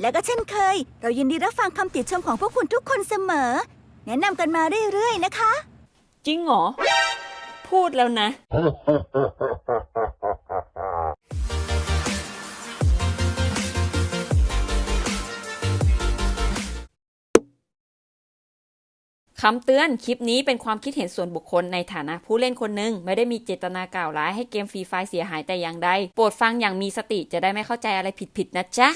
และก็เช่นเคย เรายินดีรับฟังคำติชมของพวกคุณทุกคนเสมอ แนะนำกันมาเรื่อยๆนะคะ จริงเหรอ พูดแล้วนะ คำเตือนคลิปนี้เป็นความคิดเห็นส่วนบุคคลในฐานะผู้เล่นคนหนึ่ง ไม่ได้มีเจตนากล่าวร้ายให้เกมฟรีไฟเสียหายแต่อย่างใด โปรดฟังอย่างมีสติจะได้ไม่เข้าใจอะไรผิดๆนะจ๊ะ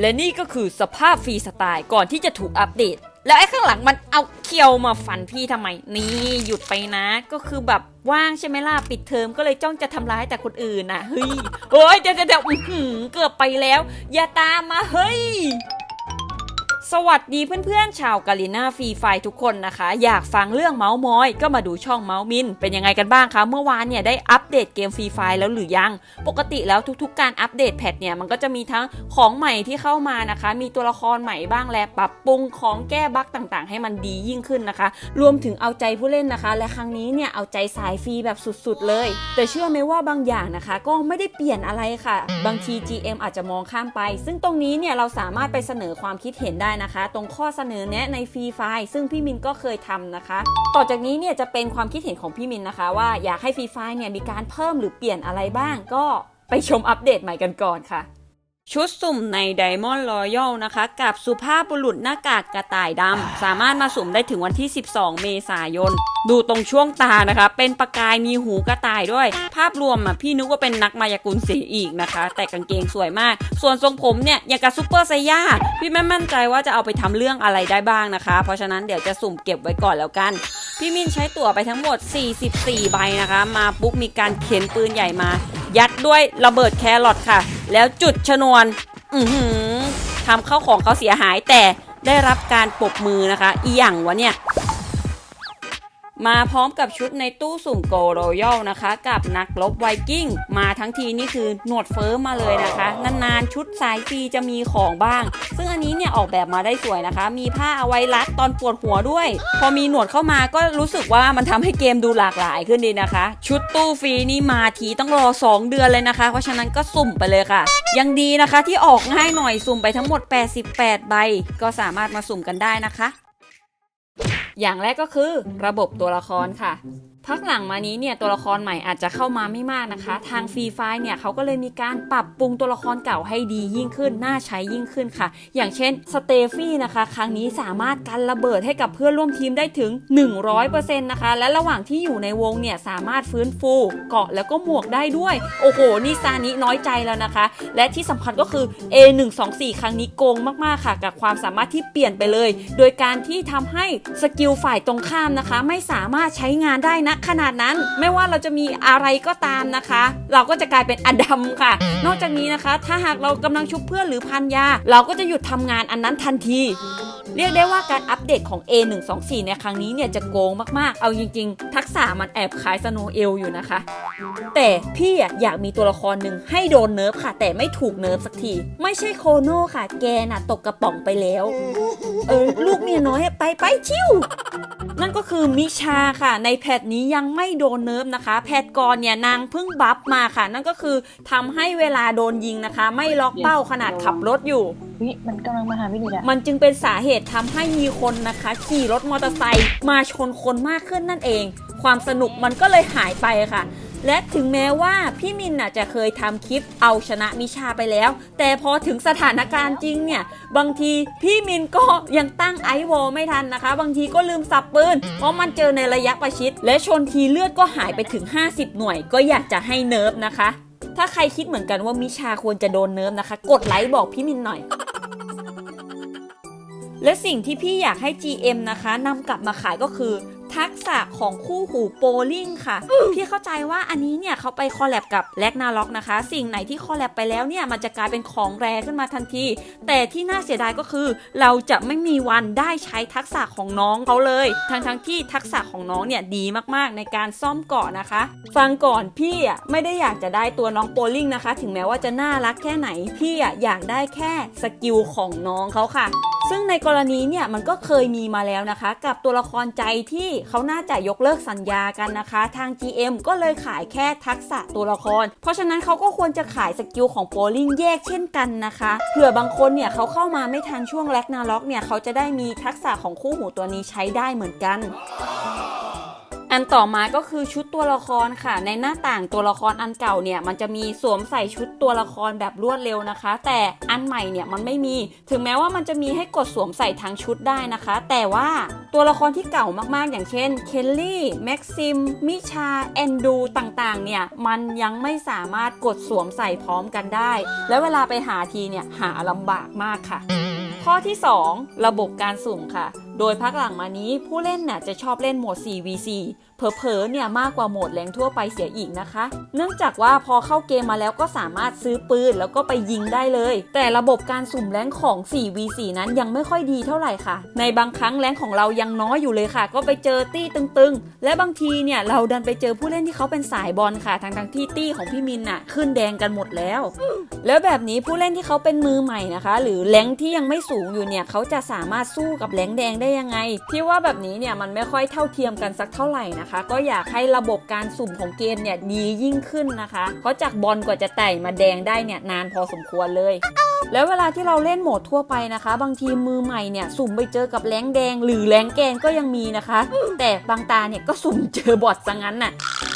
และนี่ก็คือสภาพฟรีสไตล์ก่อนที่จะถูกอัปเดต แล้วไอ้ข้างหลังมันเอาเคียวมาฟันพี่ทำไม นี่หยุดไปนะ ก็คือแบบว่างใช่ไหมล่ะปิดเทอมก็เลยจ้องจะทำร้ายแต่คนอื่นน่ะเฮ้ยเฮ้ยเดี๋ยวเดี๋ยวเดี๋ยวอื้อหือเกือบไปแล้ว อย่าตามมาเฮ้ย สวัสดีเพื่อนๆ ชาวกาลิน่าฟรีไฟทุกคนนะคะ อยากฟังเรื่องเมาส์มอย ก็มาดูช่องเมาส์มิน เป็นยังไงกันบ้างคะ เมื่อวานเนี่ยได้อัปเดตเกมฟรีไฟแล้วหรือยัง ปกติแล้วทุกๆ การอัปเดตแพทเนี่ยมันก็จะมีทั้งของใหม่ที่เข้ามานะคะ มีตัวละครใหม่บ้างและปรับปรุงของแก้บั๊กต่างๆ ให้มันดียิ่งขึ้นนะคะ รวมถึงเอาใจผู้เล่นนะคะ และครั้งนี้เนี่ยเอาใจสายฟรีแบบสุดๆ เลย แต่เชื่อไหมว่าบางอย่างนะคะ ก็ไม่ได้เปลี่ยนอะไรค่ะ บางที GM อาจจะมองข้ามไป ซึ่งตรงนี้เนี่ยเราสามารถไปเสนอความคิดเห็นได้นะคะ ตรงข้อเสนอแนะในฟรีไฟล์ซึ่งพี่มินก็เคยทำนะคะ ต่อจากนี้เนี่ยจะเป็นความคิดเห็นของพี่มินนะคะ ว่าอยากให้ฟรีไฟล์เนี่ยมีการเพิ่มหรือเปลี่ยนอะไรบ้าง ก็ไปชมอัปเดตใหม่กันก่อนค่ะ ชุดสุ่มใน Diamond Royal นะคะ กับสุภาพบุรุษหน้ากากกระต่ายดำ สามารถมาสุ่มได้ถึงวันที่ 12 เมษายน ดูตรงช่วงตานะคะ เป็นประกายมีหูกระต่ายด้วย ภาพรวมอะพี่นึกว่าเป็นนักมายากลสีอีกนะคะ แต่กางเกงสวยมาก ส่วนทรงผมเนี่ยอย่างกับซูเปอร์ไซย่า พี่ไม่มั่นใจว่าจะเอาไปทำเรื่องอะไรได้บ้างนะคะ เพราะฉะนั้นเดี๋ยวจะสุ่มเก็บไว้ก่อนแล้วกัน พี่มินใช้ตั๋วไปทั้งหมด 44 ใบนะคะ มาปุ๊บมีการเข็นปืนใหญ่มา ยัดด้วยระเบิดแครอทค่ะ แล้วจุดชนวน อือหือทำเข้าของเขาเสียหายแต่ได้รับการปรบมือนะคะ อีหยังวะเนี่ย มาพร้อมกับชุดในตู้สุ่มโกโรยัลนะคะ กับนักรบไวกิ้ง มาทั้งทีนี่คือหนวดเฟิร์มมาเลยนะคะ นานๆ ชุดสายฟรีจะมีของบ้าง ซึ่งอันนี้เนี่ยออกแบบมาได้สวยนะคะ มีผ้าเอาไว้รัดตอนปวดหัวด้วย พอมีหนวดเข้ามาก็รู้สึกว่ามันทำให้เกมดูหลากหลายขึ้นดีนะคะ ชุดตู้ฟรีนี่มาทีต้องรอ 2 เดือนเลยนะคะ เพราะฉะนั้นก็สุ่มไปเลยค่ะ ยังดีนะคะที่ออกง่ายหน่อยสุ่มไปทั้งหมด 88 ใบ ก็สามารถมาสุ่มกันได้นะคะ อย่างแรกก็คือระบบตัวละครค่ะ พักหลังมานี้เนี่ยตัวละครใหม่อาจจะเข้ามาไม่มากนะคะ ทางฟรีไฟเนี่ยเขาก็เลยมีการปรับปรุงตัวละครเก่าให้ดียิ่งขึ้น น่าใช้ยิ่งขึ้นค่ะ อย่างเช่นสเตฟี่นะคะ ครั้งนี้สามารถกันระเบิดให้กับเพื่อนร่วมทีมได้ถึง 100%นะคะ และระหว่างที่อยู่ในวงเนี่ยสามารถฟื้นฟูเกาะแล้วก็หมวกได้ด้วย โอ้โห นี่ซานิน้อยใจแล้วนะคะ และที่สำคัญก็คือ A124 ครั้งนี้โกงมากๆค่ะ กับความสามารถที่เปลี่ยนไปเลย โดยการที่ทำให้สกิลฝ่ายตรงข้ามนะคะ ไม่สามารถใช้งานได้นะขนาดนั้น ไม่ว่าเราจะมีอะไรก็ตามนะคะ เราก็จะกลายเป็นอดัมค่ะ นอกจากนี้นะคะ ถ้าหากเรากำลังชุบเพื่อนหรือพันยา เราก็จะหยุดทำงานอันนั้นทันที เรียกได้ว่าการอัปเดตของ A124 ในครั้งนี้เนี่ยจะโกงมากๆ เอาจริง ๆ ทักษะมันแอบคล้ายสโนเอลอยู่นะคะ แต่พี่อยากมีตัวละครหนึ่งให้โดนเนิร์ฟค่ะ แต่ไม่ถูกเนิร์ฟสักที ไม่ใช่โคโน่ค่ะ แกน่ะตกกระป๋องไปแล้ว เออ ลูกเมียน้อยไปไปชิวนั่นก็คือมิชาค่ะ ในแพทนี้ยังไม่โดนเนิร์ฟนะคะ แพทก่อนเนี่ยนางเพิ่งบัฟมาค่ะ นั่นก็คือทำให้เวลาโดนยิงนะคะ ไม่ล็อกเป้าขนาดขับรถอยู่ วิมันกำลังมาหาพี่นิดอะมันจึงเป็นสาเหตุทำให้มีคนนะคะ ขี่รถมอเตอร์ไซค์มาชนคนมากขึ้นนั่นเอง ความสนุกมันก็เลยหายไปค่ะ และถึงแม้ว่าพี่มินน่ะจะเคยทำคลิปเอาชนะมิชาไปแล้ว แต่พอถึงสถานการณ์จริงเนี่ย บางทีพี่มินก็ยังตั้งไอวอลไม่ทันนะคะ บางทีก็ลืมสับปืน เพราะมันเจอในระยะประชิด และชนทีเลือดก็หายไปถึง 50 หน่วย ก็อยากจะให้เนิร์ฟนะคะ ถ้าใครคิดเหมือนกันว่ามิชาควรจะโดนเนิร์ฟนะคะ กดไลค์บอกพี่มินหน่อย และสิ่งที่พี่อยากให้ GM นะคะนำกลับมาขายก็คือ ทักษะของคู่หูโปลิงค่ะ พี่เข้าใจว่าอันนี้เนี่ยเขาไปคอลแลบกับแลกนาล็อกนะคะ สิ่งไหนที่คอลแลบไปแล้วเนี่ยมันจะกลายเป็นของแรขึ้นมาทันที แต่ที่น่าเสียดายก็คือ เราจะไม่มีวันได้ใช้ทักษะของน้องเขาเลย ทั้งทั้งๆที่ทักษะของน้องเนี่ยดีมากๆในการซ่อมเกาะนะคะ ฟังก่อนพี่อะไม่ได้อยากจะได้ตัวน้องโปลิงนะคะ ถึงแม้ว่าจะน่ารักแค่ไหนพี่อะอยากได้แค่สกิลของน้องเขาค่ะ ซึ่งในกรณีเนี่ยมันก็เคยมีมาแล้วนะคะ กับตัวละครใจที่เขาน่าจะยกเลิกสัญญากันนะคะ ทาง GM ก็เลยขายแค่ทักษะตัวละคร เพราะฉะนั้นเขาก็ควรจะขายสกิลของโปลิงแยกเช่นกันนะคะเผื่อบางคนเนี่ยเขาเข้ามาไม่ทันช่วงแลกนาล็อกเนี่ยเขาจะได้มีทักษะของคู่หูตัวนี้ใช้ได้เหมือนกัน อันต่อมาก็คือชุดตัวละครค่ะ ในหน้าต่างตัวละครอันเก่าเนี่ยมันจะมีสวมใส่ชุดตัวละครแบบรวดเร็วนะคะ แต่อันใหม่เนี่ยมันไม่มี ถึงแม้ว่ามันจะมีให้กดสวมใส่ทั้งชุดได้นะคะ แต่ว่าตัวละครที่เก่ามากๆ อย่างเช่นเคลลี่แม็กซิมมิชาแอนดูต่างๆเนี่ยมันยังไม่สามารถกดสวมใส่พร้อมกันได้ แล้วเวลาไปหาทีเนี่ยหาลำบากมากค่ะ ข้อที่ 2 ระบบการสุ่มค่ะ โดยพักหลังมานี้ผู้เล่นน่ะจะชอบเล่นโหมด 4v4 เผลอๆเนี่ยมากกว่าโหมดแรงทั่วไปเสียอีกนะคะ เนื่องจากว่าพอเข้าเกมมาแล้วก็สามารถซื้อปืนแล้วก็ไปยิงได้เลย แต่ระบบการสุ่มแรงของ 4v4 นั้นยังไม่ค่อยดีเท่าไหร่ค่ะ ในบางครั้งแรงของเรายังน้อยอยู่เลยค่ะ ก็ไปเจอตี้ตึงๆ และบางทีเนี่ยเราดันไปเจอผู้เล่นที่เขาเป็นสายบอลค่ะทางทางๆที่ตี้ของพี่มินน่ะขึ้นแดงกันหมดแล้ว แล้วแบบนี้ผู้เล่นที่เขาเป็นมือใหม่นะคะ หรือแรงที่ยังไม่สูงอยู่เนี่ยเขาจะสามารถสู้กับแรงแดงได้ยังไงพี่ว่าแบบนี้เนี่ยมันไม่ค่อยเท่าเทียมกันสักเท่าไหร่นะคะก็อยากให้ระบบการสุ่มของเกมเนี่ยดียิ่งขึ้นนะคะ เพราะจากบอลกว่าจะไต่มาแดงได้เนี่ยนานพอสมควรเลยแล้วเวลาที่เราเล่นโหมดทั่วไปนะคะ บางทีมือใหม่เนี่ยสุ่มไปเจอกับแรงแดง หรือแรงแกนก็ยังมีนะคะ แต่บางตาเนี่ยก็สุ่มเจอบอทซะงั้นน่ะ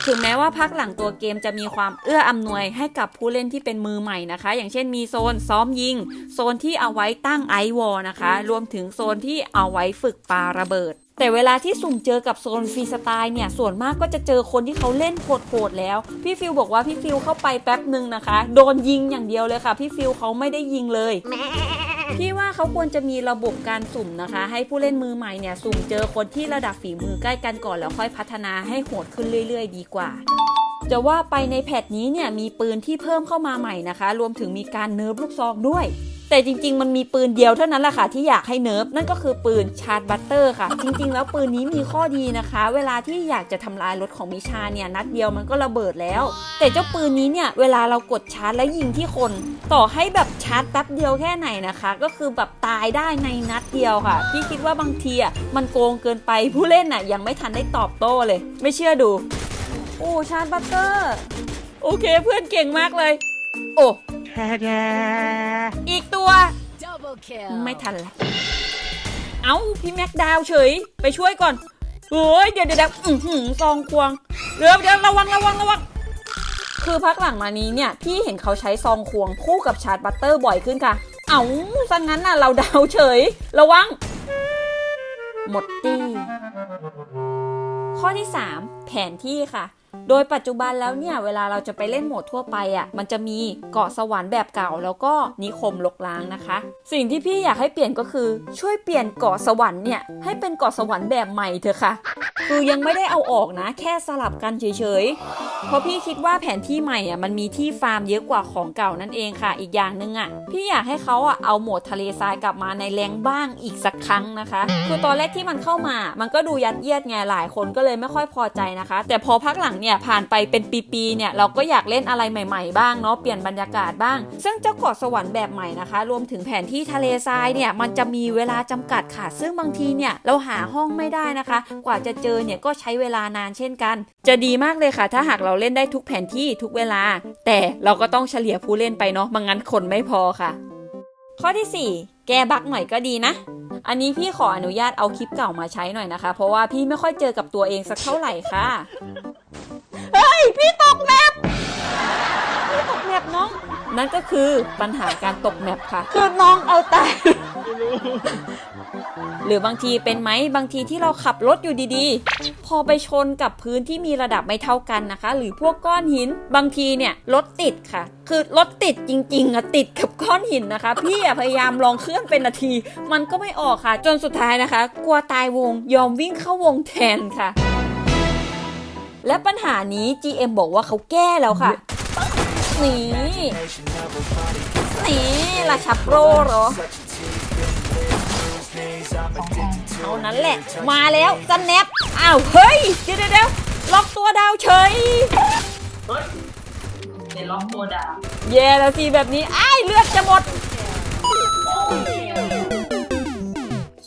ถึงแม้ว่าพักหลังตัวเกมจะมีความเอื้ออำนวยให้กับผู้เล่นที่เป็นมือใหม่นะคะ อย่างเช่นมีโซนซ้อมยิง โซนที่เอาไว้ตั้งไอวอลนะคะ รวมถึงโซนที่เอาไว้ฝึกปาระเบิด แต่เวลาที่สุ่มเจอกับโซนฟรีสไตล์เนี่ยส่วนมากก็จะเจอคนที่เขาเล่นโหดๆแล้ว พี่ฟิลบอกว่าพี่ฟิลเข้าไปแป๊บหนึ่งนะคะ โดนยิงอย่างเดียวเลยค่ะ พี่ฟิลเขาไม่ได้ยิงเลยพี่ว่าเขาควรจะมีระบบการสุ่มนะคะ ให้ผู้เล่นมือใหม่เนี่ยสุ่มเจอคนที่ระดับฝีมือใกล้กันก่อนแล้วค่อยพัฒนาให้โหดขึ้นเรื่อย ๆ ดีกว่าจะว่าไปในแพทนี้เนี่ยมีปืนที่เพิ่มเข้ามาใหม่นะคะ รวมถึงมีการเนิร์ฟลูกซองด้วย แต่จริง ๆ มันมีปืนเดียวเท่านั้นแหละค่ะที่อยากให้เนิร์ฟนั่นก็คือปืนชาร์จบัตเตอร์ค่ะ จริง ๆ แล้วปืนนี้มีข้อดีนะคะ เวลาที่อยากจะทำลายรถของมิชาเนี่ยนัดเดียวมันก็ระเบิดแล้ว แต่เจ้าปืนนี้เนี่ยเวลาเรากดชาร์จแล้วยิงที่คน ต่อให้แบบชาร์จแป๊บเดียวแค่ไหนนะคะ ก็คือแบบตายได้ในนัดเดียวค่ะพี่คิดว่าบางทีอะมันโกงเกินไปผู้เล่นอะยังไม่ทันได้ตอบโต้เลย ไม่เชื่อดูโอ้ชาร์จบัตเตอร์โอเคเพื่อนเก่งมากเลย โอ้อีกตัว Double kill. ไม่ทันละ เอ้า พี่แม็กดาวเฉย ไปช่วยก่อนเฮ้ย เดี๋ยวเดี๋ยวเดี๋ยวอื้อหือซองควงเดี๋ยวเดี๋ยวระวังระวังระวัง คือพักหลังมานี้เนี่ย พี่เห็นเขาใช้ซองควงคู่กับชาร์จบัตเตอร์บ่อยขึ้นค่ะ เอ้าสังงั้นน่ะเราดาวเฉย ระวัง หมดตี้ข้อที่ 3 แผนที่ค่ะ โดยปัจจุบันแล้วเนี่ยเวลาเราจะไปเล่นโหมดทั่วไปอะ่ะมันจะมีเกาะสวรรค์แบบเก่าแล้วก็นิคมลกล้างนะคะ สิ่งที่พี่อยากให้เปลี่ยนก็คือช่วยเปลี่ยนเกาะสวรรค์เนี่ยให้เป็นเกาะสวรรค์แบบใหม่เถอะค่ะ คือยังไม่ได้เอาออกนะ แค่สลับกันเฉยๆ เพราะพี่คิดว่าแผนที่ใหม่อะมันมีที่ฟาร์มเยอะกว่าของเก่านั่นเองค่ะ อีกอย่างหนึ่งอะพี่อยากให้เขาอะเอาโหมดทะเลทรายกลับมาในแรงบ้างอีกสักครั้งนะคะ คือตอนแรกที่มันเข้ามา มันก็ดูยัดเยียดไงหลายคนก็เลยไม่ค่อยพอใจนะคะ แต่พอพักหลังเนี่ยเนี่ยผ่านไปเป็นปีๆเนี่ยเราก็อยากเล่นอะไรใหม่ ๆ บ้างเนาะเปลี่ยนบรรยากาศบ้าง ซึ่งเจ้าเกาะสวรรค์แบบใหม่นะคะ รวมถึงแผนที่ทะเลทรายเนี่ยมันจะมีเวลาจำกัดค่ะ ซึ่งบางทีเนี่ยเราหาห้องไม่ได้นะคะ กว่าจะเจอเนี่ยก็ใช้เวลานานเช่นกัน จะดีมากเลยค่ะ ถ้าหากเราเล่นได้ทุกแผนที่ทุกเวลา แต่เราก็ต้องเฉลี่ยผู้เล่นไปเนาะมังั้นคนไม่พอค่ะ ข้อที่ 4 แก้บั๊กหน่อยก็ดีนะอันนี้พี่ขออนุญาตเอาคลิปเก่ามาใช้หน่อยนะคะ เพราะว่าพี่ไม่ค่อยเจอกับตัวเองสักเท่าไหร่ค่ะ พี่ตกแมปพี่ตกแมปน้อง นั่นก็คือปัญหาการตกแมปค่ะ คือน้องเอาตาย หรือบางทีเป็นไหมบางทีที่เราขับรถอยู่ดีๆ พอไปชนกับพื้นที่มีระดับไม่เท่ากันนะคะ หรือพวกก้อนหินบางทีเนี่ยรถติดค่ะ คือรถติดจริงๆอะติดกับก้อนหินนะคะ พี่อะพยายามลองเคลื่อนเป็นนาที มันก็ไม่ออกค่ะ จนสุดท้ายนะคะ กลัวตายวงยอมวิ่งเข้าวงแทนค่ะ และปัญหานี้ GM บอกว่าเขาแก้แล้วค่ะ นี่ นี่ราชาโปรเหรอเท่านั้นแหละ มาแล้วสแนปอ้าว เฮ้ย เดี๋ยวเดี๋ยวเดี๋ยวล็อกตัวดาวเฉยในล็อกตัวดาวแย่แล้วสิแบบนี้ อ้ายเลือดจะหมด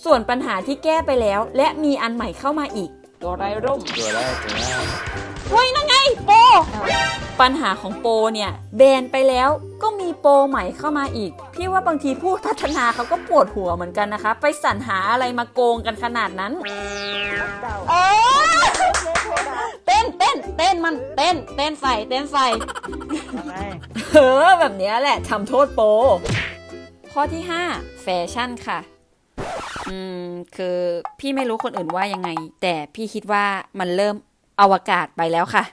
ส่วนปัญหาที่แก้ไปแล้ว และมีอันใหม่เข้ามาอีก ตัวไรร่มตัวแรกตัวแรก เฮ้ยนั่นไงโปรปัญหาของโปรเนี่ยแบนไปแล้วก็มีโปรใหม่เข้ามาอีก พี่ว่าบางทีผู้พัฒนาเขาก็ปวดหัวเหมือนกันนะคะ ไปสรรหาอะไรมาโกงกันขนาดนั้นเอ้ยเต้นเต้นเต้นมันเต้นเต้นใส่เต้นใส่เออแบบเนี้ยแหละทำโทษโปรข้อที่ 5 แฟชั่นค่ะ อืม คือพี่ไม่รู้คนอื่นว่ายังไง แต่พี่คิดว่ามันเริ่ม อวกาศไปแล้วค่ะ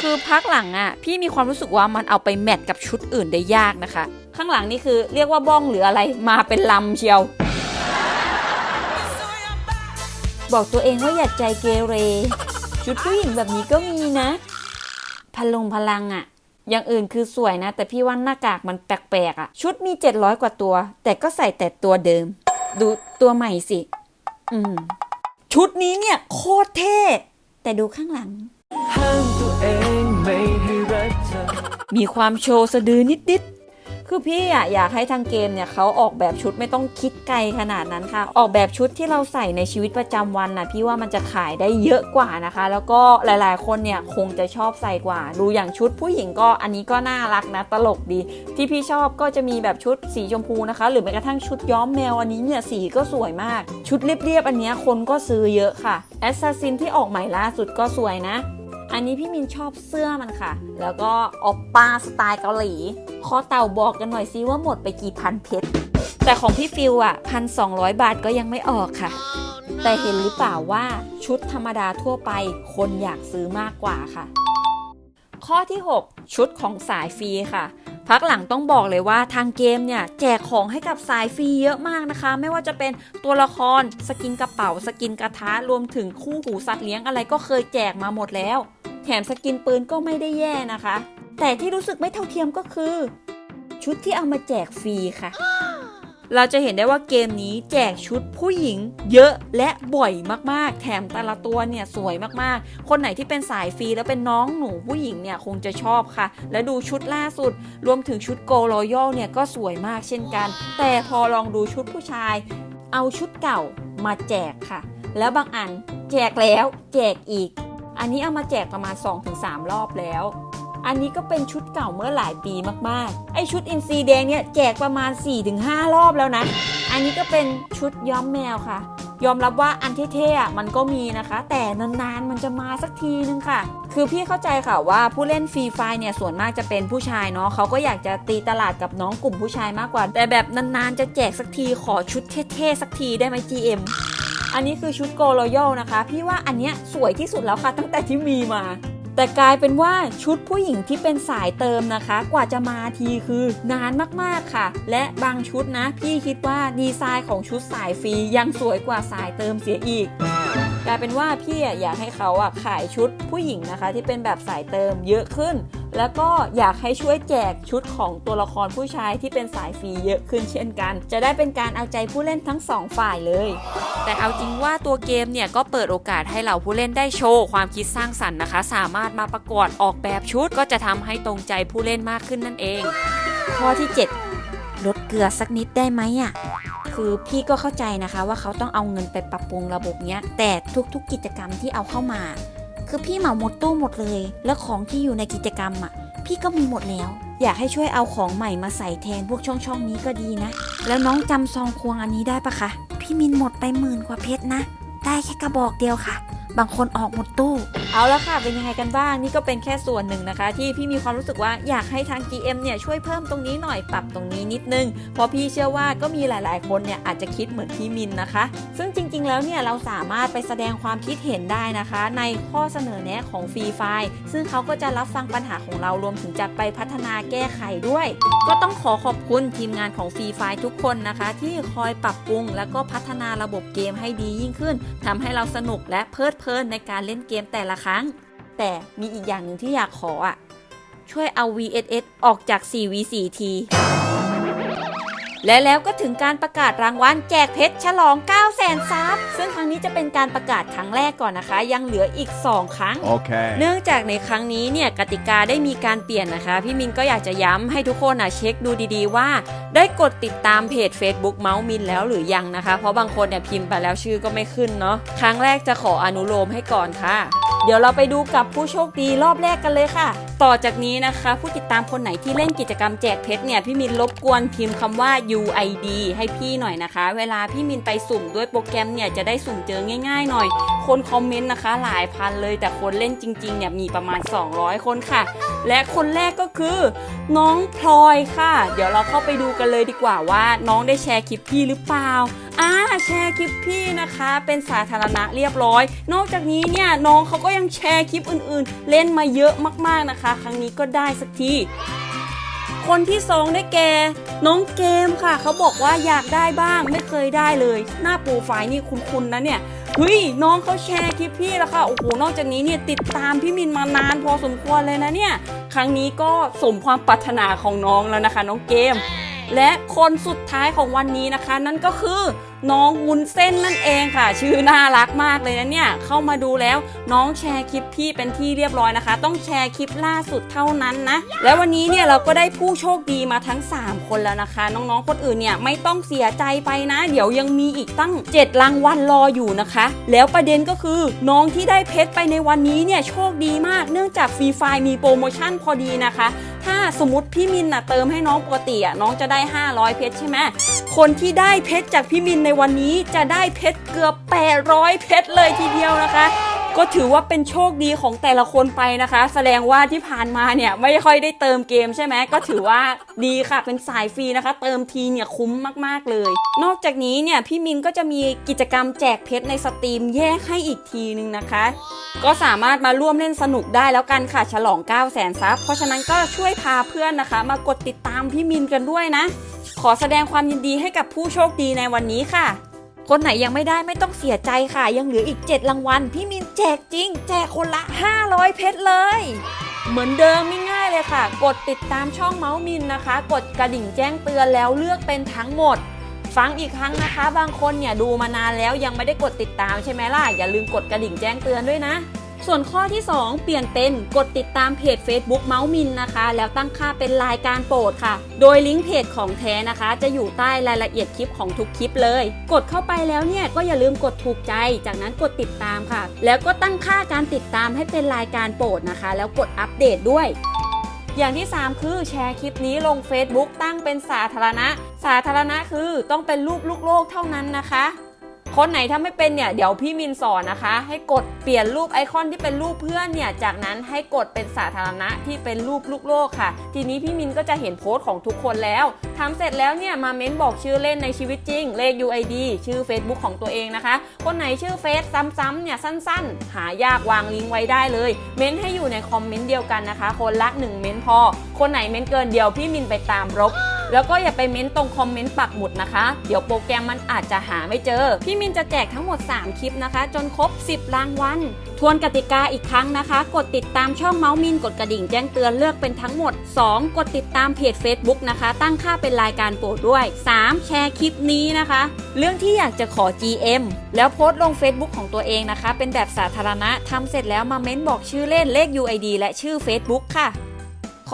คือพักหลังอะ พี่มีความรู้สึกว่ามันเอาไปแมทกับชุดอื่นได้ยากนะคะ ข้างหลังนี่คือเรียกว่าบ้องหรืออะไรมาเป็นลำเชียว บอกตัวเองว่าอย่าใจเกเร ชุดผู้หญิงแบบนี้ก็มีนะ พลงพลังอะอย่างอื่นคือสวยนะ แต่พี่ว่าหน้ากากมันแปลกๆอะ ชุดมี 700 กว่าตัว แต่ก็ใส่แต่ตัวเดิม ดูตัวใหม่สิ อืมชุดนี้เนี่ยโคตรเท่ แต่ดูข้างหลังห้ามตัวเองไม่ให้รักเธอมีความโชว์สะดือนิดๆ คือพี่อะอยากให้ทางเกมเนี่ยเขาออกแบบชุดไม่ต้องคิดไกลขนาดนั้นค่ะ ออกแบบชุดที่เราใส่ในชีวิตประจำวันนะพี่ว่ามันจะขายได้เยอะกว่านะคะ แล้วก็หลายๆ คนเนี่ยคงจะชอบใส่กว่า ดูอย่างชุดผู้หญิงก็อันนี้ก็น่ารักนะตลกดี ที่พี่ชอบก็จะมีแบบชุดสีชมพูนะคะ หรือแม้กระทั่งชุดย้อมแมวอันนี้เนี่ยสีก็สวยมาก ชุดเรียบๆอันเนี้ยคนก็ซื้อเยอะค่ะแอสซัสซินที่ออกใหม่ล่าสุดก็สวยนะ อันนี้พี่มินชอบเสื้อมันค่ะ แล้วก็ออปป้าสไตล์เกาหลี คอเต่าบอกกันหน่อยซิว่าหมดไปกี่พันเพชร แต่ของพี่ฟิวอะพันสองบาทก็ยังไม่ออกค่ะ แต่เห็นหรือเปล่าว่าชุดธรรมดาทั่วไปคนอยากซื้อมากกว่าค่ะ ข้อที่ 6 ชุดของสายฟรีค่ะ พักหลังต้องบอกเลยว่าทางเกมเนี่ยแจกของให้กับสายฟรีเยอะมากนะคะ ไม่ว่าจะเป็นตัวละครสกินกระเป๋า สกินกระทะรวมถึงคู่หูสัตว์เลี้ยงอะไรก็เคยแจกมาหมดแล้ว แถมสกินปืนก็ไม่ได้แย่นะคะ แต่ที่รู้สึกไม่เท่าเทียมก็คือ ชุดที่เอามาแจกฟรีค่ะ เราจะเห็นได้ว่าเกมนี้แจกชุดผู้หญิงเยอะและบ่อยมากๆ แถมแต่ละตัวเนี่ยสวยมากๆ คนไหนที่เป็นสายฟรีแล้วเป็นน้องหนูผู้หญิงเนี่ยคงจะชอบค่ะ และดูชุดล่าสุด รวมถึงชุดโกลอยัลเนี่ยก็สวยมากเช่นกัน แต่พอลองดูชุดผู้ชาย เอาชุดเก่ามาแจกค่ะ แล้วบางอันแจกแล้วแจกอีก อันนี้เอามาแจกประมาณ 2-3 รอบแล้ว อันนี้ก็เป็นชุดเก่าเมื่อหลายปีมากๆ ไอชุดอินซีแดงเนี่ยแจกประมาณ 4-5 รอบแล้วนะ อันนี้ก็เป็นชุดย้อมแมวค่ะ ยอมรับว่าอันเท่ๆอะมันก็มีนะคะ แต่นานๆมันจะมาสักทีนึงค่ะ คือพี่เข้าใจค่ะว่าผู้เล่นฟรีไฟเนี่ยส่วนมากจะเป็นผู้ชายเนาะเขาก็อยากจะตีตลาดกับน้องกลุ่มผู้ชายมากกว่า แต่แบบนานๆจะแจกสักทีขอชุดเท่ๆสักทีได้ไหม GM อันนี้คือชุดโกลรอยัลนะคะ พี่ว่าอันเนี้ยสวยที่สุดแล้วค่ะ ตั้งแต่ที่มีมา แต่กลายเป็นว่าชุดผู้หญิงที่เป็นสายเติมนะคะ กว่าจะมาทีคือนานมากๆค่ะ และบางชุดนะ พี่คิดว่าดีไซน์ของชุดสายฟรียังสวยกว่าสายเติมเสียอีกกลายเป็นว่าพี่อยากให้เขาอะขายชุดผู้หญิงนะคะ ที่เป็นแบบสายเติมเยอะขึ้น แล้วก็อยากให้ช่วยแจกชุดของตัวละครผู้ชายที่เป็นสายฟรีเยอะขึ้นเช่นกัน จะได้เป็นการเอาใจผู้เล่นทั้งสองฝ่ายเลย แต่เอาจริงว่าตัวเกมเนี่ยก็เปิดโอกาสให้เหล่าผู้เล่นได้โชว์ความคิดสร้างสรรค์นะคะ สามารถมาประกวดออกแบบชุดก็จะทำให้ตรงใจผู้เล่นมากขึ้นนั่นเอง ข้อที่ 7 ลดเกลือสักนิดได้ไหมอะคือพี่ก็เข้าใจนะคะว่าเขาต้องเอาเงินไปปรับปรุงระบบเนี้ยแต่ทุกๆกิจกรรมที่เอาเข้ามา คือพี่เหมาหมดตู้หมดเลย แล้วของที่อยู่ในกิจกรรมอะ พี่ก็มีหมดแล้ว อยากให้ช่วยเอาของใหม่มาใส่แทนพวกช่องช่องนี้ก็ดีนะ แล้วน้องจำซองควงอันนี้ได้ปะคะ พี่มินหมดไปหมื่นกว่าเพชรนะ ได้แค่กระบอกเดียวค่ะ บางคนออกหมดตู้ เอาละค่ะ เป็นยังไงกันบ้าง นี่ก็เป็นแค่ส่วนหนึ่งนะคะ ที่พี่มีความรู้สึกว่าอยากให้ทาง GM เนี่ยช่วยเพิ่มตรงนี้หน่อยปรับตรงนี้นิดนึง เพราะพี่เชื่อว่าก็มีหลาย ๆ คนเนี่ยอาจจะคิดเหมือนพี่มินนะคะ ซึ่งจริง ๆ แล้วเนี่ยเราสามารถไปแสดงความคิดเห็นได้นะคะ ในข้อเสนอแนะของฟรีไฟล์ซึ่งเขาก็จะรับฟังปัญหาของเรารวมถึงจะไปพัฒนาแก้ไขด้วย ก็ต้องขอขอบคุณทีมงานของฟรีไฟล์ทุกคนนะคะ ที่คอยปรับปรุง แล้วก็พัฒนาระบบเกมให้ดียิ่งขึ้นทำให้เราสนุกและเพลิดเพลินในการเล่นเกมแต่ละครั้ง แต่มีอีกอย่างหนึ่งที่อยากขออะ ช่วยเอา VSS ออกจาก 4v4 ที และแล้วก็ถึงการประกาศรางวัลแจกเพชรฉลอง 9 0 0 0 0 0ซับซึ่งครั้งนี้จะเป็นการประกาศครั้งแรกก่อนนะคะ ยังเหลืออีก 2 ครั้ง Okay. เนื่องจากในครั้งนี้เนี่ยกติกาได้มีการเปลี่ยนนะคะ พี่มินก็อยากจะย้ำให้ทุกคนอะเช็คดูดีๆว่า ได้กดติดตามเพจ Facebook เมาส์มินแล้วหรือยังนะคะ เพราะบางคนเนี่ยพิมพ์ไปแล้วชื่อก็ไม่ขึ้นเนาะครั้งแรกจะขออนุโลมให้ก่อนค่ะ เดี๋ยวเราไปดูกับผู้โชคดีรอบแรกกันเลยค่ะ ต่อจากนี้นะคะ ผู้ติดตามคนไหนที่เล่นกิจกรรมแจกเพชรเนี่ยพี่มินรบกวนพิมพ์คำว่า UID ให้พี่หน่อยนะคะ เวลาพี่มินไปสุ่มด้วยโปรแกรมเนี่ยจะได้สุ่มเจอง่าย ๆ หน่อย คนคอมเมนต์นะคะ หลายพันเลยแต่คนเล่นจริงๆเนี่ยมีประมาณ 200 คนค่ะ และคนแรกก็คือน้องพลอยค่ะ เดี๋ยวเราเข้าไปดูกันเลยดีกว่าว่าน้องได้แชร์คลิปพี่หรือเปล่า อ่าแชร์คลิปพี่นะคะ เป็นสาธารณะเรียบร้อย นอกจากนี้เนี่ยน้องเขาก็ยังแชร์คลิปอื่นๆ เล่นมาเยอะมากๆนะคะ ครั้งนี้ก็ได้สักทีคนที่สองได้แก่น้องเกมค่ะ เขาบอกว่าอยากได้บ้างไม่เคยได้เลย หน้าโปรไฟล์นี่คุ้นๆนะเนี่ยเฮ้ยน้องเขาแชร์คลิปพี่แล้วค่ะโอ้โหนอกจากนี้เนี่ยติดตามพี่มินมานานพอสมควรเลยนะเนี่ย ครั้งนี้ก็สมความปรารถนาของน้องแล้วนะคะ น้องเกม และคนสุดท้ายของวันนี้นะคะ นั่นก็คือน้องวุ้นเส้นนั่นเองค่ะ ชื่อน่ารักมากเลยนะเนี่ย เข้ามาดูแล้วน้องแชร์คลิปพี่เป็นที่เรียบร้อยนะคะ ต้องแชร์คลิปล่าสุดเท่านั้นนะ และวันนี้เนี่ยเราก็ได้ผู้โชคดีมาทั้ง 3 คนแล้วนะคะ น้องๆคนอื่นเนี่ยไม่ต้องเสียใจไปนะ เดี๋ยวยังมีอีกตั้ง 7 รางวัลรออยู่นะคะ แล้วประเด็นก็คือน้องที่ได้เพชรไปในวันนี้เนี่ยโชคดีมาก เนื่องจากฟรีไฟมีโปรโมชั่นพอดีนะคะ ถ้าสมมติพี่มินน่ะเติมให้น้องปกติอะน้องจะได้ 500 เพชรใช่ไหมคนที่ได้เพชรจากพี่มินในวันนี้จะได้เพชรเกือบ 800 เพชรเลยทีเดียวนะคะ ก็ถือว่าเป็นโชคดีของแต่ละคนไปนะคะ แสดงว่าที่ผ่านมาเนี่ยไม่ค่อยได้เติมเกมใช่ไหมก็ถือว่าดีค่ะเป็นสายฟรีนะคะ เติมทีเนี่ยคุ้มมากๆเลย นอกจากนี้เนี่ยพี่มินก็จะมีกิจกรรมแจกเพชรในสตรีมแยกให้อีกทีนึงนะคะก็สามารถมาร่วมเล่นสนุกได้แล้วกันค่ะ ฉลอง 9 0 0 0 0 0ซับ เพราะฉะนั้นก็ช่วยพาเพื่อนนะคะ มากดติดตามพี่มินกันด้วยนะ ขอแสดงความยินดีให้กับผู้โชคดีในวันนี้ค่ะ คนไหนยังไม่ได้ไม่ต้องเสียใจค่ะ ยังเหลืออีก 7 รางวัล พี่มินแจกจริง แจกคนละ 500 เพชรเลย เหมือนเดิมไม่ง่ายเลยค่ะ กดติดตามช่องเมาส์มินนะคะ กดกระดิ่งแจ้งเตือนแล้วเลือกเป็นทั้งหมด ฟังอีกครั้งนะคะ บางคนเนี่ยดูมานานแล้วยังไม่ได้กดติดตามใช่ไหมล่ะอย่าลืมกดกระดิ่งแจ้งเตือนด้วยนะ ส่วนข้อที่ 2 เปลี่ยนเป็นกดติดตามเพจ Facebook เมาส์มินนะคะ แล้วตั้งค่าเป็นรายการโปรดค่ะ โดยลิงก์เพจของแท้นะคะ จะอยู่ใต้รายละเอียดคลิปของทุกคลิปเลย กดเข้าไปแล้วเนี่ยก็อย่าลืมกดถูกใจ จากนั้นกดติดตามค่ะ แล้วก็ตั้งค่าการติดตามให้เป็นรายการโปรดนะคะ แล้วกดอัปเดตด้วยอย่างที่ 3 คือแชร์คลิปนี้ลง Facebook ตั้งเป็นสาธารณะ สาธารณะคือต้องเป็นรูปลูกโลกเท่านั้นนะคะ คนไหนถ้าไม่เป็นเนี่ยเดี๋ยวพี่มินสอนนะคะ ให้กดเปลี่ยนรูปไอคอนที่เป็นรูปเพื่อนเนี่ยจากนั้นให้กดเป็นสาธารณะที่เป็นรูปลูกโลกค่ะ ทีนี้พี่มินก็จะเห็นโพสต์ของทุกคนแล้วทำเสร็จแล้วเนี่ยมาเม้นบอกชื่อเล่นในชีวิตจริง เลข UID ชื่อ Facebook ของตัวเองนะคะ คนไหนชื่อเฟซซ้ำๆเนี่ยสั้นๆ หายากวางลิงก์ไว้ได้เลย เม้นให้อยู่ในคอมเมนต์เดียวกันนะคะ คนละ 1 เม้นพอ คนไหนเม้นเกินเดียวพี่มินไปตามรบ แล้วก็อย่าไปเม้นตรงคอมเมนต์ปักหมุดนะคะ เดี๋ยวโปรแกรมมันอาจจะหาไม่เจอ พี่มินจะแจกทั้งหมด 3 คลิปนะคะ จนครบ 10 รางวัล ทวนกติกาอีกครั้งนะคะ กดติดตามช่องเมาส์มิน กดกระดิ่งแจ้งเตือนเลือกเป็นทั้งหมด 2 กดติดตามเพจ Facebook นะคะ ตั้งค่าเป็นรายการโปรดด้วย 3 แชร์คลิปนี้นะคะ เรื่องที่อยากจะขอ GM แล้วโพสต์ลง Facebook ของตัวเองนะคะ เป็นแบบสาธารณะทำเสร็จแล้วมาเม้นบอกชื่อเล่นเลข UID และชื่อ Facebook ค่ะ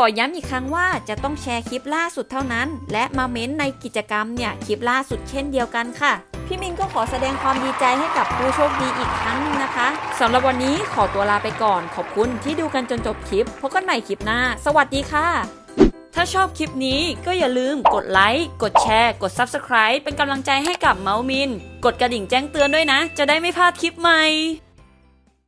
อย้ำอีกครั้งว่าจะต้องแชร์คลิปล่าสุดเท่านั้น และมาเม้นในกิจกรรมเนี่ยคลิปล่าสุดเช่นเดียวกันค่ะ พี่มินก็ขอแสดงความดีใจให้กับผู้โชคดีอีกครั้งนึงนะคะสำหรับวันนี้ขอตัวลาไปก่อน ขอบคุณที่ดูกันจนจบคลิปพบกันใหม่คลิปหน้า สวัสดีค่ะ ถ้าชอบคลิปนี้ก็อย่าลืมกดไลค์กดแชร์ กด Subscribe เป็นกำลังใจให้กับเมาส์มิน กดกระดิ่งแจ้งเตือนด้วยนะ จะได้ไม่พลาดคลิปใหม่